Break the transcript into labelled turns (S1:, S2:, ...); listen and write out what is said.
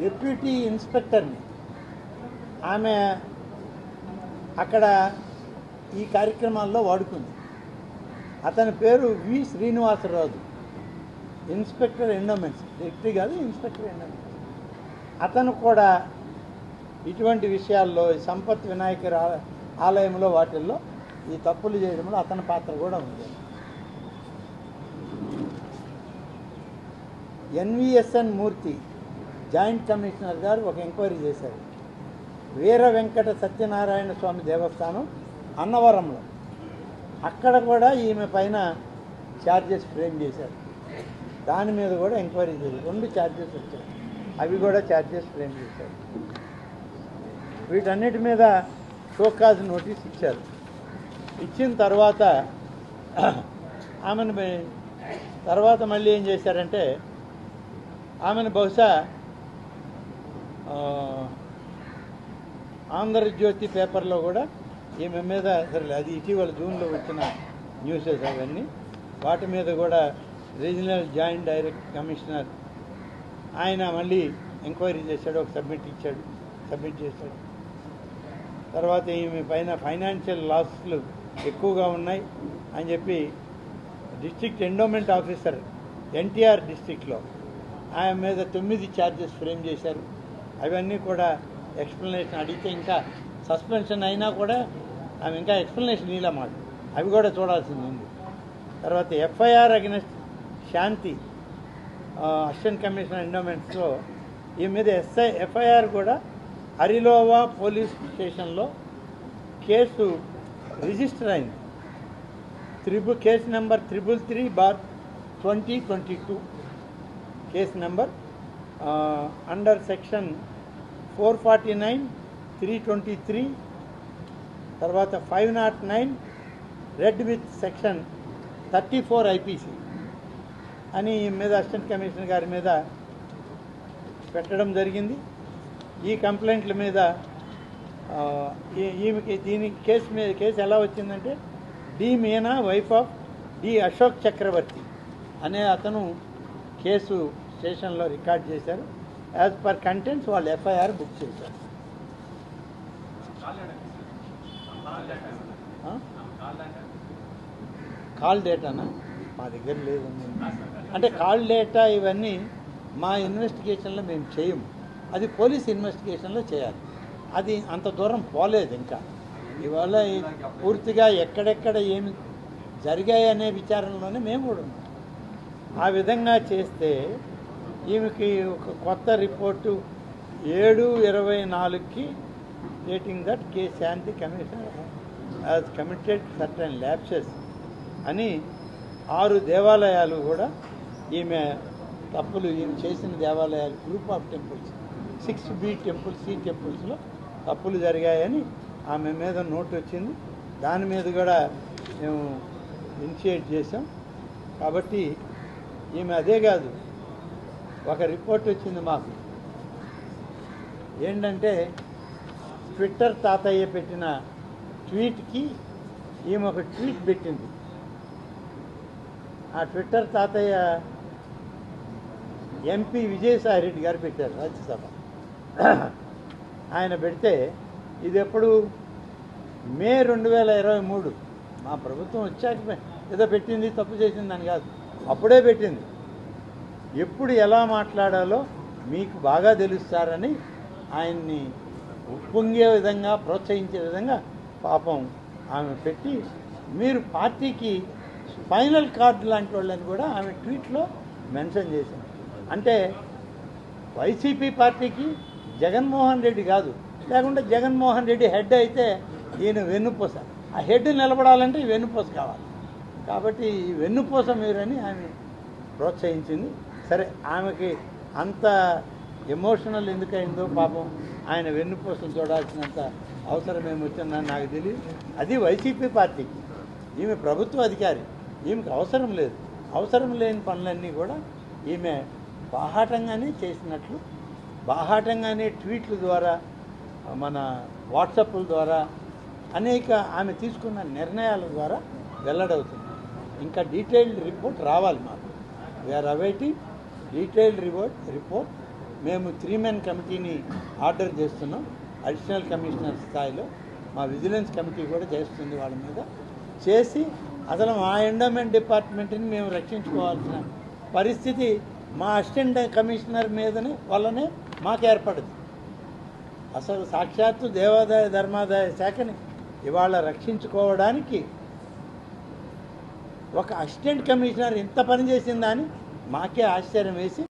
S1: Deputy ఇన్స్పెక్టర్ని ఆమె అక్కడ ఈ కార్యక్రమాల్లో వాడుకుంది. అతని పేరు V Srinivasaraju. Inspector endowments deputy కాదు ఇన్స్పెక్టర్ ఎండోమెంట్స్. అతను కూడా ఇటువంటి విషయాల్లో సంపత్ వినాయక ఆలయంలో వాటిల్లో ఈ తప్పులు చేయడంలో అతని పాత్ర కూడా ఉంది. ఎన్విఎస్ఎన్ మూర్తి జాయింట్ కమిషనర్ గారు ఒక ఎంక్వైరీ చేశారు. వీర వెంకట సత్యనారాయణ స్వామి దేవస్థానం అన్నవరంలో. అక్కడ కూడా ఈమె పైన ఛార్జెస్ ఫ్రేమ్ చేశారు. దాని మీద కూడా ఎంక్వైరీ చేశారు. రెండు ఛార్జెస్ వచ్చాయి. అవి కూడా ఛార్జెస్ ఫ్రేమ్ చేశారు. వీటన్నిటి మీద షోకాజ్ నోటీస్ ఇచ్చారు. ఇచ్చిన తర్వాత ఆమెను తర్వాత మళ్ళీ ఏం చేశారంటే ఆమెను బహుశా ఆంధ్రజ్యోతి పేపర్లో కూడా ఈమె మీద సరే అది ఇటీవల జూన్లో వచ్చిన న్యూసెస్ అవన్నీ. వాటి మీద కూడా రీజనల్ జాయింట్ డైరెక్ట్ కమిషనర్ ఆయన మళ్ళీ ఎంక్వైరీ చేశాడు ఒక సబ్మిట్ ఇచ్చాడు సబ్మిట్ చేశాడు. తర్వాత ఈమె పైన ఫైనాన్షియల్ లాస్లు ఎక్కువగా ఉన్నాయి అని చెప్పి డిస్ట్రిక్ట్ ఎండోమెంట్ ఆఫీసర్ ఎన్టీఆర్ డిస్టిక్లో ఆయన మీద తొమ్మిది ఛార్జెస్ ఫ్రేమ్ చేశారు. అవన్నీ కూడా ఎక్స్ప్లెనేషన్ అడిగితే ఇంకా సస్పెన్షన్ అయినా కూడా ఆమె ఇంకా ఎక్స్ప్లెనేషన్ ఇలా మాట. అవి కూడా చూడాల్సింది ఉంది. తర్వాత FIR against Shanti assistant commissioner ఎండోమెంట్స్లో ఈ మీద ఎస్ఐ ఎఫ్ఐఆర్ కూడా హరిలోవా పోలీస్ స్టేషన్లో కేసు రిజిస్టర్ అయింది. Triple case number triple three bar twenty twenty two case number under section four forty nine three twenty three తర్వాత five not nine read with section thirty four IPC అని ఈ మీద assistant commissioner గారి మీద పెట్టడం జరిగింది. ఈ కంప్లైంట్ల మీద ఈ- ఈమెకి దీని కేసు మీద కేసు ఎలా వచ్చిందంటే D Meena wife of D Ashok Chakravarthi అనే అతను కేసు స్టేషన్లో రికార్డ్ చేశారు. యాజ్ పర్ కంటెంట్స్ వాళ్ళు ఎఫ్ఐఆర్ బుక్ చేశారు. కాల్ డేటానా? మా దగ్గర లేదు. అంటే కాల్ డేటా ఇవన్నీ మా ఇన్వెస్టిగేషన్లో మేము చేయము అది పోలీస్ ఇన్వెస్టిగేషన్లో చేయాలి. అది అంత దూరం పోలేదు ఇంకా. ఇవాళ పూర్తిగా ఎక్కడెక్కడ ఏమి జరిగాయి అనే విచారణలోనే మేము కూడా ఉన్నాం. ఆ విధంగా చేస్తే ఈమెకి ఒక కొత్త రిపోర్టు ఏడు ఇరవై నాలుగుకి stating that K Shanti commissioner has committed certain lapses అని ఆరు దేవాలయాలు కూడా ఈమె తప్పులు ఈమె చేసిన దేవాలయాలు group of temples six B temples C టెంపుల్స్లో తప్పులు జరిగాయని ఆమె మీద నోటు వచ్చింది. దాని మీద కూడా మేము ఇనిషియేట్ చేసాం కాబట్టి ఈమె అదే కాదు ఒక రిపోర్ట్ వచ్చింది మాకు. ఏంటంటే ట్విట్టర్ తాతయ్య పెట్టిన ట్వీట్కి ఈమె ఒక ట్వీట్ పెట్టింది. ఆ ట్విట్టర్ తాతయ్య ఎంపీ విజయసాయి రెడ్డి గారు పెట్టారు రాజ్యసభ. ఆయన పెడితే ఇది ఎప్పుడు? మే రెండు వేల ఇరవై మూడు. మా ప్రభుత్వం వచ్చాక ఏదో పెట్టింది తప్పు చేసింది అని కాదు. అప్పుడే పెట్టింది. ఎప్పుడు ఎలా మాట్లాడాలో మీకు బాగా తెలుస్తారని ఆయన్ని ఉప్పొంగే విధంగా ప్రోత్సహించే విధంగా పాపం ఆమె పెట్టి మీరు పార్టీకి ఫైనల్ కార్డు లాంటి వాళ్ళని కూడా ఆమె ట్వీట్లో మెన్షన్ చేశారు. అంటే వైసీపీ పార్టీకి జగన్మోహన్ రెడ్డి కాదు. లేకుంటే జగన్మోహన్ రెడ్డి హెడ్ అయితే ఈయన వెన్నుపూస. ఆ హెడ్ నిలబడాలంటే ఈ వెన్నుపూస కావాలి. కాబట్టి ఈ వెన్నుపూస మీరని ఆమె ప్రోత్సహించింది. సరే ఆమెకి అంత ఎమోషనల్ ఎందుకైందో పాపం ఆయన వెన్నుపూసలు చూడాల్సినంత అవసరం ఏమొచ్చిందని నాకు తెలియదు. అది వైసీపీ పార్టీకి ఈమె ప్రభుత్వ అధికారి. ఈమెకు అవసరం లేదు. అవసరం లేని పనులన్నీ కూడా ఈమె బాహాటంగానే చేసినట్లు బాహాటంగానే ట్వీట్ల ద్వారా మన వాట్సాప్ల ద్వారా అనేక ఆమె తీసుకున్న నిర్ణయాల ద్వారా వెల్లడవుతుంది. ఇంకా డీటెయిల్డ్ రిపోర్ట్ రావాలి మాకు. We're awaiting detailed report report. మేము త్రీ మెన్ కమిటీని ఆర్డర్ చేస్తున్నాం. అడిషనల్ కమిషనర్ స్థాయిలో మా విజిలెన్స్ కమిటీ కూడా చేస్తుంది వాళ్ళ మీద. చేసి అసలు మా ఎండోమెంట్ డిపార్ట్మెంట్ని మేము రక్షించుకోవాల్సిన పరిస్థితి మా అసిస్టెంట్ కమిషనర్ మీదనే వల్లనే మాకు ఏర్పడింది. అసలు సాక్షాత్తు దేవాదాయ ధర్మాదాయ శాఖని ఇవాళ రక్షించుకోవడానికి ఒక అసిస్టెంట్ కమిషనర్ ఇంత పని చేసిందా అని మాకే ఆశ్చర్యం వేసి